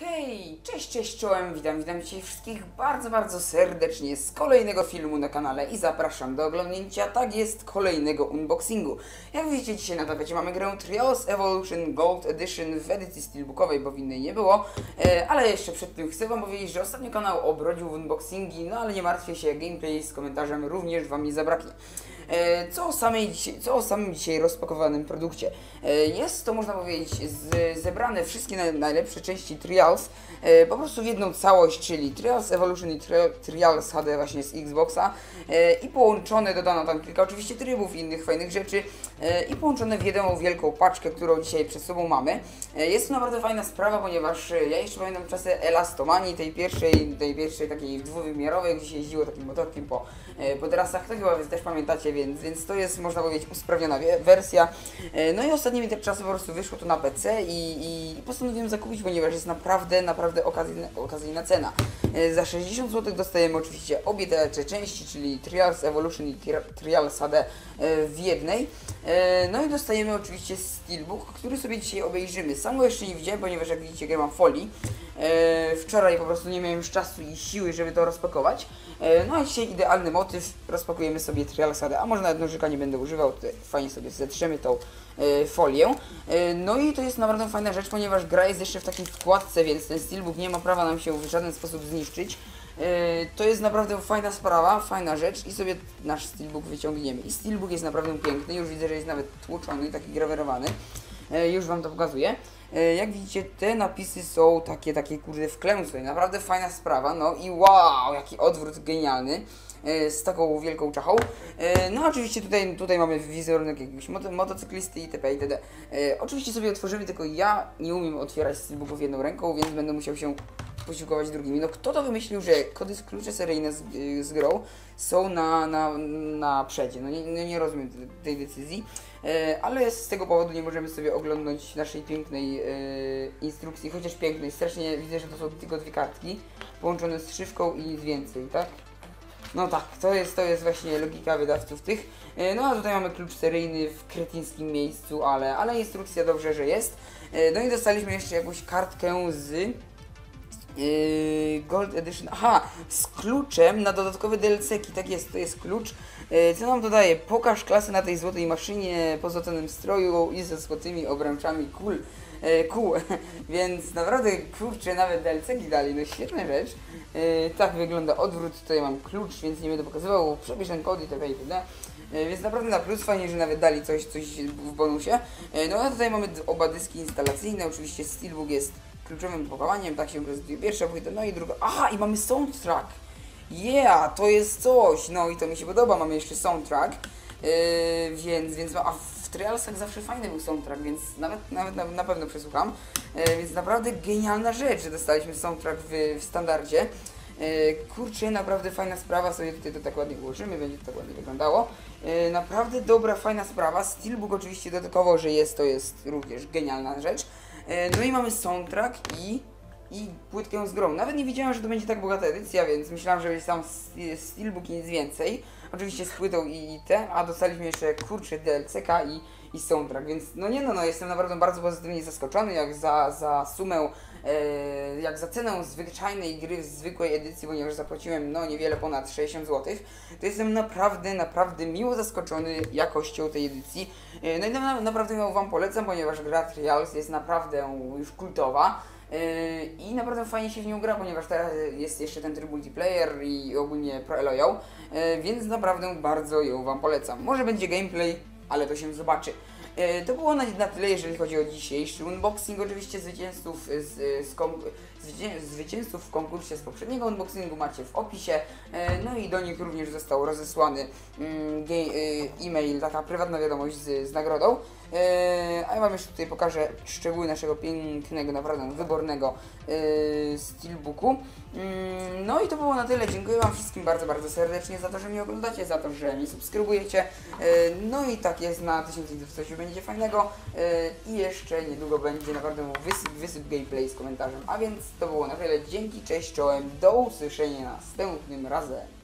Okej, cześć, cześć, czołem, witam, witam dzisiaj wszystkich bardzo, bardzo serdecznie z kolejnego filmu na kanale i zapraszam do oglądnięcia, tak jest, kolejnego unboxingu. Jak widzicie, dzisiaj na tapecie mamy grę Trials Evolution Gold Edition w edycji steelbookowej, bo w innej nie było, e, ale jeszcze przed tym chcę wam powiedzieć, że ostatnio kanał obrodził w unboxingi, no ale nie martwcie się, gameplay z komentarzem również wam nie zabraknie. E, Co o, samej, co o samym dzisiaj rozpakowanym produkcie? E, Jest to, można powiedzieć, zebrane wszystkie naj, najlepsze części Trials e, po prostu w jedną całość, czyli Trials Evolution i Tri- Trials HD właśnie z Xboxa i połączone, dodano tam kilka oczywiście trybów i innych fajnych rzeczy i połączone w jedną wielką paczkę, którą dzisiaj przed sobą mamy. Jest to naprawdę fajna sprawa, ponieważ ja jeszcze pamiętam czasy Elastomanii, tej pierwszej, tej pierwszej takiej dwuwymiarowej, gdzie się jeździło takim motorkiem po, po trasach, to chyba też pamiętacie, więc, więc to jest, można powiedzieć, usprawniona wersja. E, No i ostatnimi czasy po prostu wyszło to na PC i, i postanowiłem zakupić, ponieważ jest naprawdę, naprawdę okazyjna, okazyjna cena. E, Za 60 zł dostajemy oczywiście obie te części, czyli Trials Evolution i Tri- Trials HD e, w jednej. No i dostajemy oczywiście Steelbook, który sobie dzisiaj obejrzymy. Sam go jeszcze nie widziałem, ponieważ jak widzicie gra ma folii. E, Wczoraj po prostu nie miałem już czasu i siły, żeby to rozpakować. E, No a dzisiaj idealny motyw, rozpakujemy sobie Trials HD, a może nawet nożyka nie będę używał, tutaj fajnie sobie zetrzemy tą e, folię. No i to jest naprawdę fajna rzecz, ponieważ gra jest jeszcze w takiej wkładce, więc ten steelbook nie ma prawa nam się w żaden sposób zniszczyć. To jest naprawdę fajna sprawa, fajna rzecz i sobie nasz steelbook wyciągniemy. I steelbook jest naprawdę piękny, już widzę, że jest nawet tłuczony, taki grawerowany. E, Już Wam to pokazuję. E, Jak widzicie, te napisy są takie, takie kurde wklęsłe. Naprawdę fajna sprawa. No i wow, jaki odwrót genialny. e, Z taką wielką czachą. No oczywiście tutaj, tutaj mamy wizerunek jakiegoś moto, motocyklisty itp. itd. Oczywiście sobie otworzymy, tylko ja nie umiem otwierać steelbooków jedną ręką, więc będę musiał się posiłkować drugimi. No kto to wymyślił, że kody klucze seryjne z, y, z grą są na, na, na przedzie? No nie, nie, nie rozumiem te- tej decyzji, e, ale z tego powodu nie możemy sobie oglądać naszej pięknej e, instrukcji, chociaż pięknej. Strasznie widzę, że to są tylko dwie kartki połączone z szywką i nic więcej, tak? No tak, to jest, to jest właśnie logika wydawców tych. E, No a tutaj mamy klucz seryjny w kretyńskim miejscu, ale, ale instrukcja dobrze, że jest. E, No i dostaliśmy jeszcze jakąś kartkę z Gold Edition. Aha, z kluczem na dodatkowe DLC-ki. Tak jest, to jest klucz. Yy, co nam dodaje? Pokaż klasę na tej złotej maszynie po złoconym stroju i ze złotymi obręczami kul. Yy, kół. Więc naprawdę kurczę, nawet DLC-ki dali. No świetna rzecz. Yy, tak wygląda odwrót. Tutaj mam klucz, więc nie będę pokazywał. Przepisz ten kod itp. itd. Yy, Więc naprawdę na plus fajnie, że nawet dali coś, coś w bonusie. Yy, No a tutaj mamy oba dyski instalacyjne. Oczywiście Steelbook jest kluczowym opakowaniem, tak się prezentuje pierwsza płyta, no i druga. Aha, i mamy soundtrack. Yeah, to jest coś. No i to mi się podoba, mamy jeszcze soundtrack. Yy, więc, więc, a w Trialsach zawsze fajny był soundtrack, więc nawet, nawet na, na pewno przesłucham. Yy, więc naprawdę genialna rzecz, że dostaliśmy soundtrack w, w standardzie. Yy, kurczę, naprawdę fajna sprawa, sobie tutaj to tak ładnie ułożymy, będzie to tak ładnie wyglądało. Yy, naprawdę dobra, fajna sprawa. Steelbook oczywiście dodatkowo, że jest, to jest również genialna rzecz. E, No i mamy soundtrack i, i płytkę z grą. Nawet nie wiedziałem, że to będzie tak bogata edycja, więc myślałem, że będzie st- steelbook i nic więcej. Oczywiście z płytą i, i te, a dostaliśmy jeszcze kurczę DLCK i, i soundtrack, więc no nie no, no jestem naprawdę bardzo pozytywnie zaskoczony, jak za, za sumę, jak za cenę zwyczajnej gry w zwykłej edycji, ponieważ zapłaciłem no niewiele ponad 60 zł, to jestem naprawdę, naprawdę miło zaskoczony jakością tej edycji. E, No i na, naprawdę ją Wam polecam, ponieważ gra Trials jest naprawdę już kultowa. Yy, I naprawdę fajnie się w nią gra, ponieważ teraz jest jeszcze ten tryb multiplayer i ogólnie Pro Elo ją, yy, więc naprawdę bardzo ją Wam polecam. Może będzie gameplay, ale to się zobaczy. Yy, To było na, na tyle, jeżeli chodzi o dzisiejszy unboxing. Oczywiście zwycięzców, z, z kon, zwycię, zwycięzców w konkursie z poprzedniego unboxingu macie w opisie. No i do nich również został rozesłany mm, e-mail, taka prywatna wiadomość z, z nagrodą. A ja Wam jeszcze tutaj pokażę szczegóły naszego pięknego, naprawdę wybornego steelbooku. No i to było na tyle. Dziękuję Wam wszystkim bardzo, bardzo serdecznie za to, że mnie oglądacie, za to, że mnie subskrybujecie. Yy, no i tak jest na 1000 widzów coś będzie fajnego. Yy, I jeszcze niedługo będzie naprawdę wysyp, wysyp gameplay z komentarzem. A więc to było na tyle. Dzięki, cześć, czołem. Do usłyszenia następnym razem.